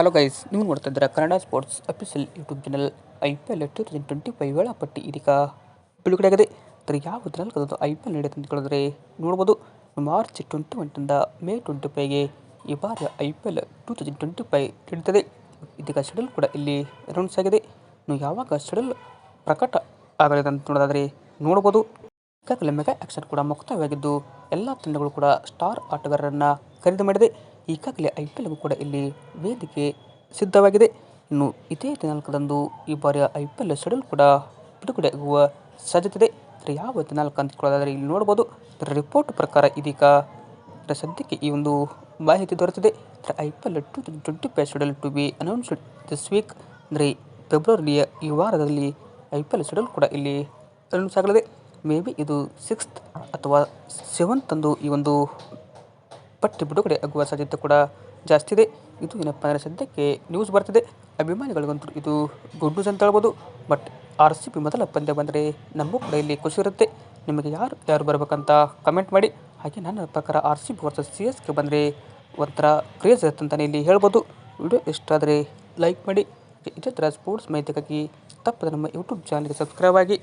Hello guys ನೀವು ನೋಡ್ತಾ ಇದ್ದೀರಾ Kannada sports official YouTube channel I P L two thousand twenty five ವೇಳಾಪಟ್ಟಿ ಇದೀಗ. ಬಿಡುಗಡೆಯಾಗಿದೆ ಅದರ ಯಾವ ಕದ್ದು ಐ ಪಿ ಎಲ್ ನಡೆಯುತ್ತೆ ಅಂತ ಕೇಳಿದ್ರೆ ನೋಡ್ಬೋದು. ಮಾರ್ಚ್ ಟ್ವೆಂಟಿ ಒನ್ನಿಂದ ಮೇ ಟ್ವೆಂಟಿ ಫೈವ್ಗೆ ಈ ಬಾರಿ I P L two thousand twenty five ನಡೀತದೆ ಇದೀಗ ಶೆಡ್ಯೂಲ್ ಕೂಡ ಇಲ್ಲಿ ಅನೌನ್ಸ್ ಆಗಿದೆ. ನೀವು ಯಾವಾಗ ಶೆಡ್ಯೂಲ್ ಪ್ರಕಟ ಆಗಲಿದೆ ಅಂತ ನೋಡೋದಾದರೆ ನೋಡ್ಬೋದು. ಈಗಾಗಲೇ ಮೆಗಾ ಆ್ಯಕ್ಷನ್ ಕೂಡ ಮುಕ್ತಾಯವಾಗಿದ್ದು, ಎಲ್ಲ ತಂಡಗಳು ಕೂಡ ಸ್ಟಾರ್ ಆಟಗಾರರನ್ನು ಖರೀದಿ ಮಾಡಿದೆ. ಈಗಾಗಲೇ ಐ ಪಿ ಕೂಡ ಇಲ್ಲಿ ವೇದಿಕೆ ಸಿದ್ಧವಾಗಿದೆ. ಇನ್ನು ಇದೇ ದಿನಾಂಕದಂದು ಈ ಬಾರಿಯ ಐ ಪಿ ಎಲ್ ಶೆಡ್ಯೂಲ್ ಕೂಡ ಬಿಡುಗಡೆ ಆಗುವ ಸಾಧ್ಯತೆ ಇದೆ ಆದರೆ ಯಾವ ದಿನಾಂಕ ಅಂತ ಕೇಳೋದಾದರೆ ಇಲ್ಲಿ ನೋಡ್ಬೋದು. ರಿಪೋರ್ಟ್ ಪ್ರಕಾರ ಇದೀಗ ಸದ್ಯಕ್ಕೆ ಈ ಒಂದು ಮಾಹಿತಿ ದೊರೆತಿದೆ. I P L two twenty five schedule to be announced this week ಅಂದರೆ ಫೆಬ್ರವರಿಯ ಈ ವಾರದಲ್ಲಿ ಐ ಪಿ ಎಲ್ ಶೆಡ್ಯೂಲ್ ಕೂಡ ಇಲ್ಲಿ ಅನೌನ್ಸ್ ಆಗಲಿದೆ. ಮೇ ಬಿ ಇದು ಸಿಕ್ಸ್ತ್ ಅಥವಾ ಸೆವೆಂತ್ ಅಂದು ಈ ಒಂದು ಪಟ್ಟಿ ಬಿಡುಗಡೆ ಆಗುವ ಸಾಧ್ಯತೆ ಕೂಡ ಜಾಸ್ತಿ ಇದೆ. ಇದು ಏನಪ್ಪ ಅಂದರೆ ಸದ್ಯಕ್ಕೆ ನ್ಯೂಸ್ ಬರ್ತಿದೆ. ಅಭಿಮಾನಿಗಳಿಗಂತೂ ಇದು ಗುಡ್ ನ್ಯೂಸ್ ಅಂತ ಹೇಳ್ಬೋದು. ಬಟ್ ಆರ್ ಸಿ ಬಿ ಮೊದಲ ಪಂದ್ಯ ಬಂದರೆ ನಮಗೂ ಕೂಡ ಇಲ್ಲಿ ಖುಷಿ ಇರುತ್ತೆ. ನಿಮಗೆ ಯಾರು ಯಾರು ಬರಬೇಕಂತ ಕಮೆಂಟ್ ಮಾಡಿ. ಹಾಗೆ ನನ್ನ ಪ್ರಕಾರ R C B versus C S K ಬಂದರೆ ಒಂಥರ ಕ್ರೇಜ್ ಇರುತ್ತೆ ಅಂತಲೇ ಇಲ್ಲಿ ಹೇಳ್ಬೋದು. ವಿಡಿಯೋ ಇಷ್ಟ ಆದರೆ ಲೈಕ್ ಮಾಡಿ. ಇದೇ ಥರ ಸ್ಪೋರ್ಟ್ಸ್ ಮಾಹಿತಿಗಾಗಿ ತಪ್ಪದೆ ನಮ್ಮ ಯೂಟ್ಯೂಬ್ ಚಾನಲ್ಗೆ ಸಬ್ಸ್ಕ್ರೈಬ್ ಆಗಿ.